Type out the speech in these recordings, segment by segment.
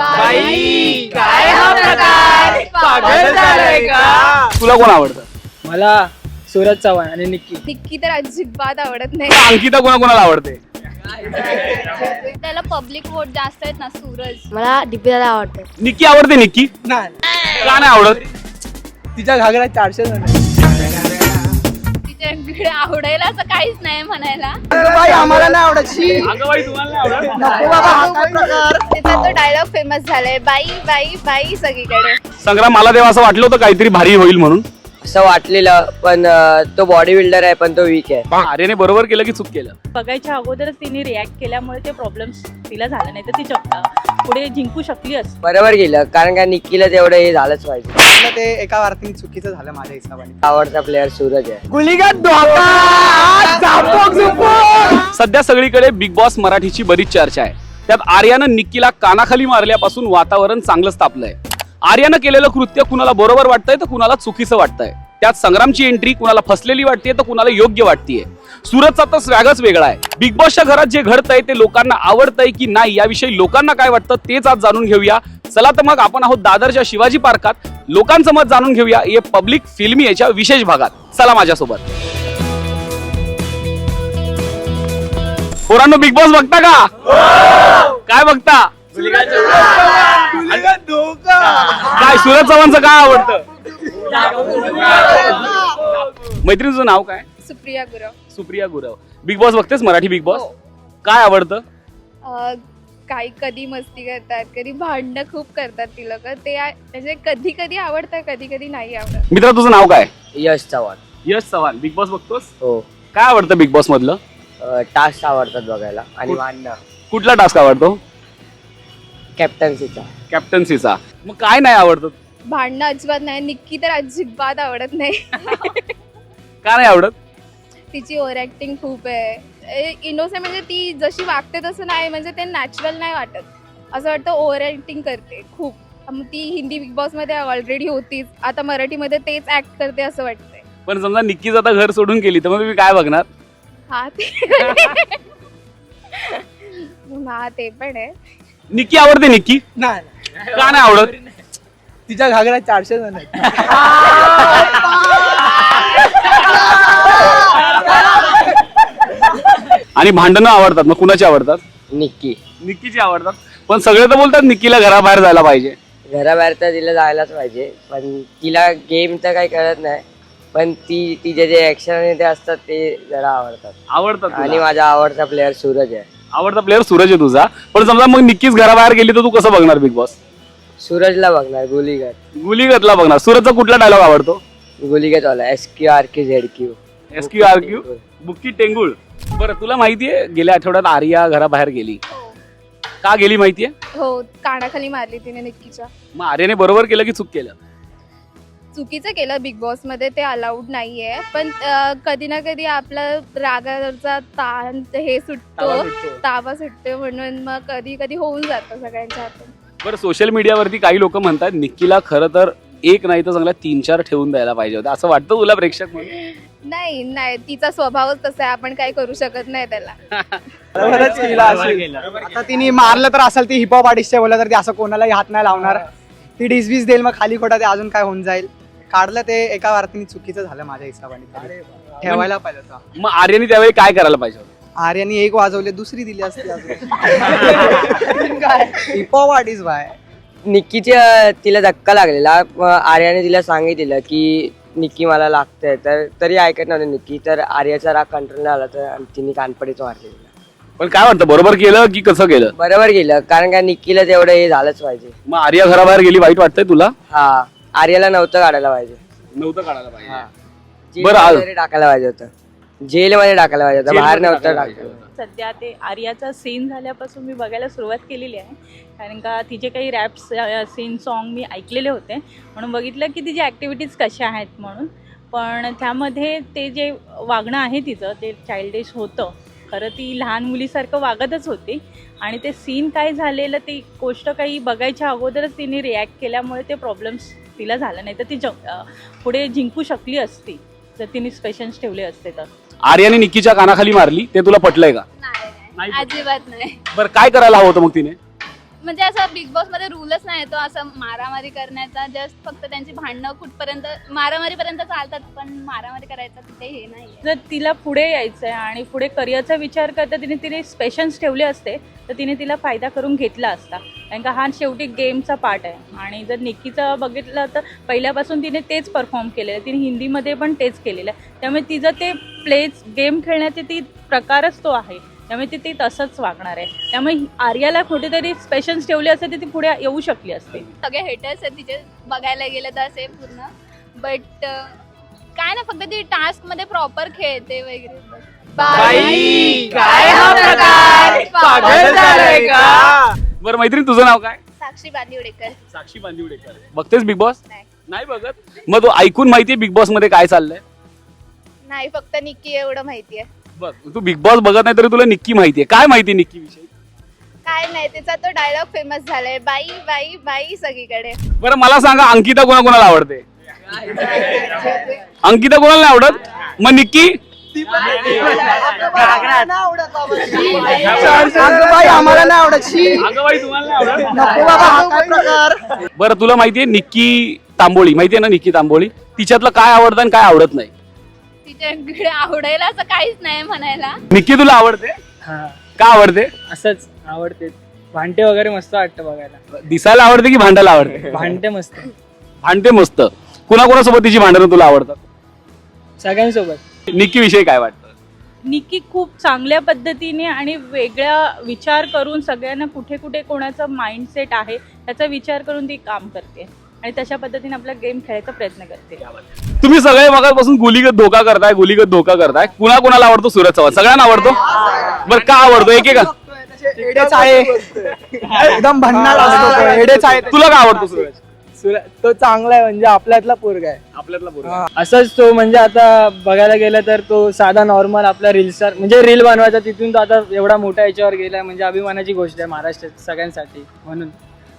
बाई काय हा प्रकार? पागल झालाय का? तुला कोण आवडतं? मला सूरज चव्हाण आणि निक्की. निक्की तर अजिबात आवडत नाही. अंकिता कोणा कोणाला आवडते? त्याला पब्लिक वोट जास्त आहेत ना सूरज. मला डीपीला आवडतं. निक्की आवडते निक्की? नाही. का नाही आवडत? तिच्या घागरा चारशे जण तिच्याकडे आवडायला असं काहीच नाही म्हणायला. बाई आम्हाला नाही आवडत शी. अगं बाई तुम्हाला नाही आवडत? नको बाबा हा काय प्रकार. त्याचा तो डायलॉग फेमस झालाय. बाई बाई बाई सगळीकडे. संग्राम मला तेव्हा असं वाटलं होतं काहीतरी भारी होईल म्हणून. असं वाटलेलं पण अं, तो बॉडी बिल्डर आहे पण तो वीक आहे. आर्यने बरोबर केलं की चूक केलं? बघायच्या अगोदरच तिने रिॲक्ट केल्यामुळे ते प्रॉब्लेम्स तिला झालं नाही तर ती जग- पुढे जिंकू शकली असती. बरोबर गेलं कारण का निक्कीला तेवढं हे झालंच पाहिजे. ते एका वार्तीने चुकीचं झालं माझ्या हिशोबाने. आवडता प्लेअर सूरज आहे. सध्या सगळीकडे बिग बॉस मराठीची बरीच चर्चा आहे. त्यात आर्यानं निक्कीला कानाखाली मारल्यापासून वातावरण चांगलंच तापलंय. आर्यानं केलेलं कृत्य कुणाला बरोबर वाटतंय तर कुणाला चुकीचं वाटतंय. त्यात संग्रामची एंट्री कुणाला फसलेली वाटते तर कुणाला योग्य वाटतेय. सुरतचा तर स्वॅगच वेगळा आहे. बिग बॉसच्या घरात जे घडतंय ते लोकांना आवडतंय की नाही याविषयी लोकांना काय वाटतं तेच आज जाणून घेऊया. चला तर मग आपण आहोत दादरच्या शिवाजी पार्कात. लोकांचं मत जाणून घेऊया. हे पब्लिक फिल्मी याच्या विशेष भागात. चला माझ्यासोबत. पोरांनो बिग बॉस बघता का? काय बघता? काय सूरज चव्हाणचं काय आवडतं? मैत्रिणीचं नाव काय? सुप्रिया गुरव. सुप्रिया गुरव. बिग बॉस बघतेस मराठी बिग बॉस हो. काय आवडतं? अं, काही कधी मस्ती करतात कधी भांडणं खूप करतात ती लोक ते आ- म्हणजे कधी कधी आवडतं कधी कधी नाही आवडत. मित्रा तुझं नाव काय? यश चव्हाण. यश चव्हाण. बिग बॉस बघतोस? हो. काय आवडतं बिग बॉस मधलं? टास्क आवडतात बघायला आणि भांडणं. कुठला टास्क आवडतो? कॅप्टन्सीचा कॅप्टन्सीचा मग काय नाही आवडतं? भांडणं अजिबात नाही निक्की तर अजिबात आवडत नाही. का नाही आवडत? तिची ओव्हर ऍक्टिंग खूप आहे. इनोसेंट म्हणजे ती जशी वागते तसं नाही म्हणजे ते नॅचरल नाही वाटत. असं वाटतं ओव्हर ऍक्टिंग करते खूप. मग ती हिंदी बिग बॉसमध्ये ऑलरेडी होतीच. आता मराठीमध्ये तेच ऍक्ट करते असं वाटतंय. पण समजा निक्कीच आता घर सोडून गेली तर मग तुम्ही काय बघणार? हा ते हा ते पण आहे. निक्की आवडते निक्की नाही का नाही आवडत? तिच्या घागरा चारशे जण आहेत. आणि भांडणं आवडतात मग कुणाची आवडतात? निक्की निक्कीची आवडतात. पण सगळे तर बोलतात निक्कीला घराबाहेर जायला पाहिजे. घराबाहेर तर तिला जायलाच पाहिजे पण तिला गेम तर काही कळत नाही. पण ती तिचे जे ऍक्शन आणि ते असतात ते जरा आवडतात. आवडतात आणि तुला. माझा आवडता प्लेअर सूरज आहे. आवडता प्लेअर सूरज आहे तुझा. पण समजा मग निक्कीच घराबाहेर गेली तर तू कसं बघणार बिग बॉस सूरजला बघणार गुलीगत. गुलीगतला बघणार. सूरजचा कुठला डायलॉग आवडतो? गुलीगत वाला S Q R Q Z Q S Q R Q बुक्की टेंगुळ. बरं तुला माहितीये गेल्या आठवड्यात आर्या घराबाहेर गेली. का गेली माहितीये? हो कानाखाली मारली तिने निक्कीच्या. मग आर्याने बरोबर केलं की चूक केलं? चुकीचं केलं बिग बॉसमध्ये ते अलाउड नाहीये. पण अं, कधी ना कधी आपला रागावरचा ताण हे सुटतो ताबा सुटतो. म्हणून मग कधी कधी होऊन जातं सगळ्यांच्या हातून. बरं सोशल मीडियावरती काही लोक म्हणतात निक्कीला खरं तर एक नाही तर चांगला तीन चार ठेवून द्यायला पाहिजे होतं. असं वाटतं तुला प्रेक्षक म्हणून? नाही नाही. तिचा स्वभावच तसा आहे. आपण काही करू शकत नाही त्याला. आता तिने मारलं तर असेल ती हिपहॉप आर्टिस्ट बोललं तर ती असं कोणालाही हात नाही लावणार. ती डिसबीस देईल मग खाली खोटा ते अजून काय होऊन जाईल. काढलं ते एका वार्तीने चुकीचं झालं माझ्या हिशोबाने तरी. ठेवायला पाहिजे होतं. मग आर्याने त्यावेळी काय करायला पाहिजे होतं? आर्यानी एक वाजवले दुसरी दिली असती अजून. काय? हिपहॉप आर्टिस्ट बाय निक्कीची अं, तिला धक्का लागलेला. आर्याने तिला सांगितलेलं की निक्की मला लागतंय. तर तरी ऐकत नव्हतं निक्की. तर आर्याचा राग कंट्रोल आला तर तिने कानपडीच मारलेला पण काय वाटतं बरोबर केलं की कसं केलं? बरोबर गेलं कारण का निक्कीला तेवढं हे झालंच पाहिजे. मग आर्या घराबाहेर गेली वाईट वाटतंय तुला? हा. आर्याला नव्हतं काढायला पाहिजे. नव्हतं काढायला पाहिजे. बरं, टाकायला पाहिजे होतं. जेलमध्ये टाकायला पाहिजे होतं. बाहेर जेलमध्ये नव्हतं टाकायला पाहिजे टाकायला होतं. सध्या ते आर्याचा सीन झाल्यापासून मी बघायला सुरुवात केलेली आहे. कारण का तिचे काही रॅप्स सीन सॉन्ग मी ऐकलेले होते. म्हणून बघितलं की तिची ॲक्टिव्हिटीज कशा आहेत म्हणून. पण त्यामध्ये ते जे वागणं आहे तिचं ते चाइल्डिश होतं. खरं ती लहान मुलीसारखं वागतच होती. आणि ते सीन काय झालेलं ती गोष्ट काही बघायच्या अगोदरच तिने रिॲक्ट केल्यामुळे ते प्रॉब्लेम्स तिला झालं नाही. तर ती पुढे जिंकू शकली असती. जर तिने स्पेशन्स ठेवले असते तर. आर्याने निक्कीच्या कानाखाली मारली ते तुला पटलंय का? नाही नाही. अजिबात नाही. बरं काय करायला हवं होतं मग तिने? म्हणजे असं बिग बॉसमध्ये रूलच नाही तो असं मारामारी करण्याचा जस्ट फक्त त्यांची भांडणं कुठपर्यंत मारामारी पर्यंत चालतात पण मारामारी करायचं तिथे हे नाही जर तिला पुढे यायचं आहे आणि पुढे करिअरचा विचार करता तिने तिने स्पेशन्स ठेवले असते तर तिने तिला फायदा करून घेतला असता. कारण का हा शेवटी गेमचा पार्ट आहे. आणि जर निक्कीचं बघितलं तर पहिल्यापासून तिने तेच परफॉर्म केलेलं आहे. तिने हिंदीमध्ये पण तेच केलेलं आहे. त्यामुळे तिचं ते प्लेच गेम खेळण्याचे ती प्रकारच तो आहे. त्यामुळे ती ती तसंच वागणार आहे. त्यामुळे आर्याला कुठेतरी पेशन्स ठेवले असते ती पुढे येऊ शकली असते. सगळे हेटर्स आहेत तिचे. बघायला गेलं तर असे पूर्ण. बट काय ना फक्त ती टास्कमध्ये प्रॉपर खेळते वगैरे. बाई काय हा प्रकार? पागल झालाय का? बरं मैत्रीण तुझं नाव काय? साक्षी बांदिवडेकर. साक्षी बांदिवडेकर. बघतेस बिग बॉस नाही. नाही बघत. मग तू ऐकून माहितीये बिग बॉसमध्ये काय चाललंय? नाही फक्त निक्की एवढं माहितीये. बघ तू बिग बॉस बघत नाही तरी तुला निक्की माहितीये. काय माहिती निक्की विषयी? काय नाही तिचा तो डायलॉग फेमस झालाय. बाई बाई बाई सगळीकडे. बरं मला सांगा अंकिता कोणा कोणाला आवडते? अंकिता कोणाला नाही आवडत? मग निक्की? आम्हाला नाही आवडत. शी. नको बाबा हा काय प्रकार? बरं तुला माहितीये निक्की तांबोळी. माहितीये ना निक्की तांबोळी? तिच्यातलं काय आवडतं आणि काय आवडत नाही? तिच्याकडे आवडायला असं काहीच नाही म्हणायला. निक्की तुला आवडते? हा. का आवडते? असंच आवडते. भांडे वगैरे मस्त वाटतं बघायला. दिसायला आवडते की भांडायला आवडते? भांडे मस्त. भांडते मस्त. कुणाकुणासोबत तिची भांडणं तुला आवडतात? सगळ्यांसोबत. निक्की विषयी काय वाटतं? निक्की खूप चांगल्या पद्धतीने आणि वेगळ्या विचार करून सगळ्यांना कुठे कुठे कोणाचं माइंडसेट आहे त्याचा विचार करून ती काम करते. आणि तशा पद्धतीने आपला गेम खेळायचा प्रयत्न करते. तुम्ही सगळे मगापासून गुलीगत धोका करताय गुलीगत धोका करताय. कुणा कुणाला आवडतो सूरज चव्हाण? सगळ्यांना आवडतो? बरं का आवडतो? एक का? एडेच आहे. एकदम भन्नाट असतो तो, एडेच आहे. तुला का आवडतो सूरज? सुर- तो चांगला आहे म्हणजे आपल्यातला पोरगा आहे. आपल्यातला पोरगा. असंच तो म्हणजे आता बघायला गेलं तर तो साधा नॉर्मल आपला रील्स म्हणजे रील बनवायचा तिथून तो आता एवढा मोठ्या याच्यावर गेलाय म्हणजे अभिमानाची गोष्ट आहे महाराष्ट्रात सगळ्यांसाठी म्हणून.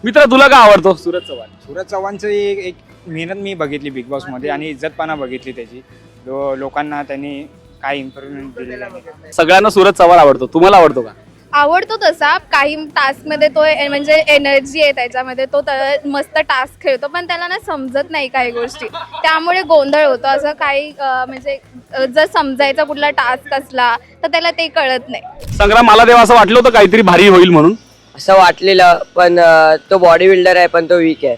मित्र तुला का आवडतो? सूरज चव्हाण. सूरज चव्हाणचं एक एक मेहनत मी बघितली बिग बॉसमध्ये आणि इज्जतपणा बघितली त्याची. लो- लोकांना त्यांनी काय इम्प्रुव्हमेंट दिलेलं नाही सगळ्यांना सूरज चव्हाण आवडतो. तुम्हाला आवडतो का? आवडतो तसा. काही टास्कमध्ये तो ए- म्हणजे एनर्जी आहे त्याच्यामध्ये. तो त- मस्त टास्क खेळतो पण त्याला ना समजत नाही काही गोष्टी. त्यामुळे गोंधळ होतो. असं काही अं, म्हणजे अं, जर समजायचा कुठला टास्क असला तर त्याला ते कळत नाही. संग्राम मला तेव्हा असं वाटलं होतं काहीतरी भारी होईल म्हणून. असं वाटलेलं पण अं, तो बॉडी बिल्डर आहे पण तो वीक आहे.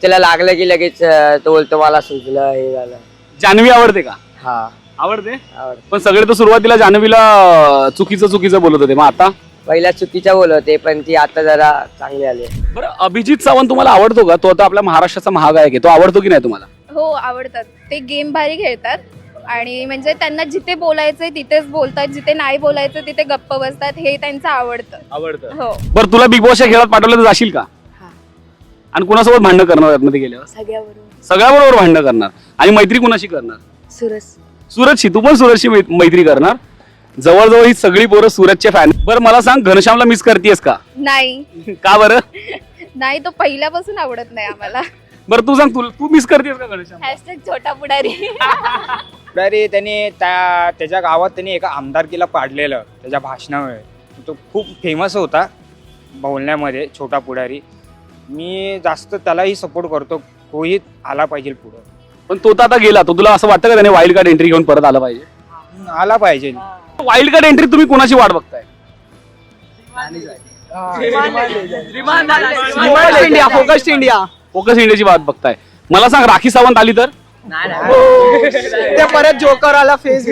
त्याला लागलं की लगेच अं, तो बोलतो मला सुचलं हे झालं. जान्हवी आवडते का? हा. आवडते? आवड पण सगळे तर सुरुवातीला जान्हवीला अं, चुकीचं चुकीचं बोलत होते. मग आता? पहिला चुकीचा बोलवते पण ती आता जरा चांगली आली बरं अभिजित सावंत तुम्हाला आवडतो का? तो आता आपल्या महाराष्ट्राचा महागायक आहे. तो आवडतो की नाही तुम्हाला? हो आवडतात. ते गेम भारी खेळतात. आणि म्हणजे त्यांना जिथे बोलायचंय तिथेच बोलतात जिथे नाही बोलायचं तिथे गप्प बसतात हे त्यांचं आवडतं. आवडतं. हो. बरं तुला बिग बॉसच्या खेळात पाठवलं तर जाशील का? आणि कुणासोबत भांडणं करणार आतमध्ये गेल्यावर? सगळ्याबरोबर. सगळ्याबरोबर भांडणं करणार. आणि मैत्री कुणाशी करणार? सुरस सूरजशी. तू पण सूरजशी मै- मैत्री करणार. जवळजवळ ही सगळी पोरं सूरजचे फॅन बरं मला सांग घनश्यामला मिस करतेस का? नाही. का बरं? नाही तो पहिल्यापासून आवडत नाही आम्हाला. बरं तू सांग तू तू मिस करतेस का घनश्याम हॅशटॅग छोटा पुढारी. तरी त्यांनी त्या त्याच्या गावात त्यांनी एका आमदारकीला पाडलेलं त्याच्या भाषणामुळे. तो खूप फेमस होता बोलण्यामध्ये छोटा पुढारी. मी जास्त त्यालाही सपोर्ट करतो तोही आला पाहिजे पुढं. पण तो तर आता गेला तो तुला असं वाटतं का त्याने वाईल्ड कार्ड एंट्री घेऊन परत आला पाहिजे? आला पाहिजे. वाईल्ड कार्ड एंट्री तुम्ही कोणाची वाट बघताय? इंडिया फोकस इंडिया फोकस इंडियाची वाट बघताय. मला सांग राखी सावंत आली तर? ते परत जोकर आला फेस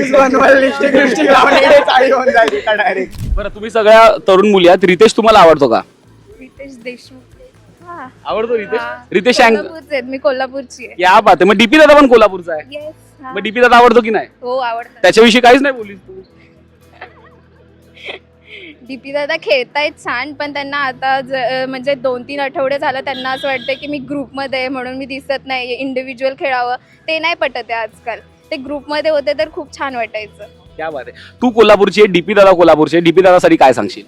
डायरेक्ट बरं तुम्ही सगळ्या तरुण मुली आहात. रितेश तुम्हाला आवडतो का? रितेश देशमुख. हा. आवडतो रितेश. रितेश अँग कोल्हापूरचे आहेत. मी कोल्हापूरची आहे. या बात आहे. मग डीपी दादा पण कोल्हापूरचा आहे. येस मग डीपी दादा आवडतो की नाही? हो त्याच्याविषयी काहीच नाही बोललीस तू. डीपी दादा खेळतायत छान पण त्यांना आता ज- म्हणजे दोन तीन आठवडे झालं त्यांना असं वाटतं की मी ग्रुपमध्ये आहे म्हणून मी दिसत नाही इंडिव्हिज्युअल खेळावं. ते नाही पटत आहे आजकाल. ते ग्रुपमध्ये होते तर खूप छान वाटायचं. क्या बात आहे. तू कोल्हापूरची आहे डीपी दादा कोल्हापूरची डीपी दादासाठी काय सांगशील?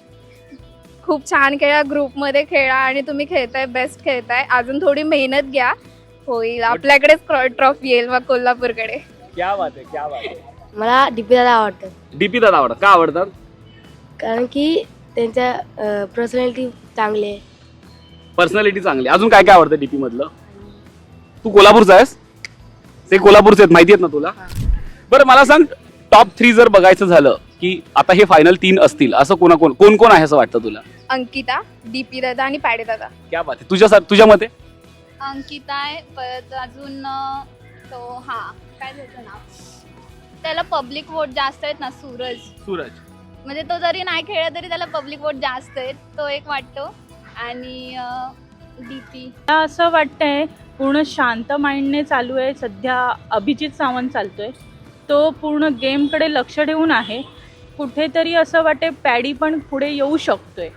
खूप छान खेळा ग्रुपमध्ये खेळा आणि तुम्ही खेळताय बेस्ट खेळताय. अजून थोडी मेहनत घ्या. होईल. आपल्याकडेच ट्रॉफी येईल मग कोल्हापूरकडे. क्या बात आहे क्या बात आहे. मला डीपी दादा आवडतात. डीपी दादा आवडत का आवडतात? कारण की त्यांच्या पर्सनॅलिटी चांगली आहे. पर्सनॅलिटी चांगली. अजून काय काय आवडतं डीपी मधलं? तू कोल्हापूरचा आहेस? ते कोल्हापूरचे आहेत माहिती आहेत ना तुला? बरं मला सांग टॉप थ्री जर बघायचं झालं की आता हे फायनल तीन असतील असं कोणा कोण कोण कोण आहे असं वाटतं तुला? अंकिता डीपी दादा आणि पाडे दादा. क्या बात आहे. तुझ्या तुझ्या मते? अंकिता आहे परत अजून अं, तो हा काय त्याचं नाव? त्याला पब्लिक वोट जास्त आहेत ना सूरज. सूरज. म्हणजे तो जरी नाही खेळला तरी त्याला पब्लिक वोट जास्त आहेत तो एक वाटतो. आणि डीपी असं वाटतंय पूर्ण शांत माइंडने चालू आहे. सध्या अभिजित सावंत चालतोय. तो पूर्ण गेमकडे लक्ष ठेवून आहे. कुठेतरी असं वाटते पॅडी पण पुढे येऊ शकतोय.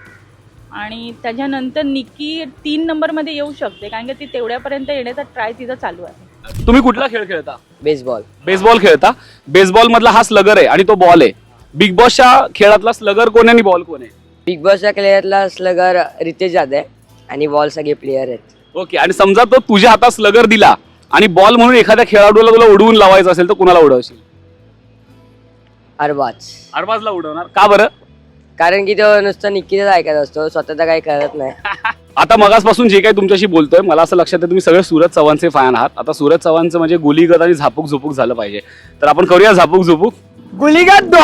आणि त्याच्यानंतर निकी तीन नंबरमध्ये येऊ शकते. कारण की ती तेवढ्यापर्यंत येण्याचा ट्राय तिचा चालू आहे. तुम्ही कुठला खेळ खेळता? बेसबॉल बेसबॉल खेळता? बेसबॉल मधला हा स्लगर आहे आणि तो बॉल आहे. बिग बॉसच्या खेळातला स्लगर कोण आणि बॉल कोण आहे? बिग बॉसच्या प्लेयरला स्लगर रितेश जाधव आहे आणि बॉल सगळे प्लेयर आहेत. ओके आणि समजा तो तुझ्या हातात स्लगर दिला आणि बॉल म्हणून एखाद्या खेळाडूला तुला उडवून लावायचं असेल तर कुणाला उडवशील? अरबाज. अरबाजला उडवणार. का बरं? कारण की तो नुसतं निकीच ऐकत असतो स्वतःचा काही करत नाही. आता मगासपासून जे काही तुमच्याशी बोलतोय मला असं लक्षात आहे तुम्ही सगळे सूरज चव्हाणचे फॅन आहात. आता सूरज चव्हाणचं म्हणजे गुलीगत आणि झापूक झुपूक झालं पाहिजे. तर आपण करूया झापूक झुपूक गुलीगत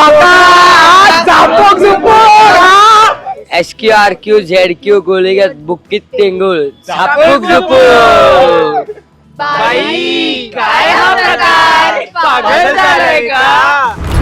S Q R Q Z Q गोलीगत बुक्कीत टेंगुळ झापूक. झुपूक. बाई काय हा प्रकार? पागल झालाय का?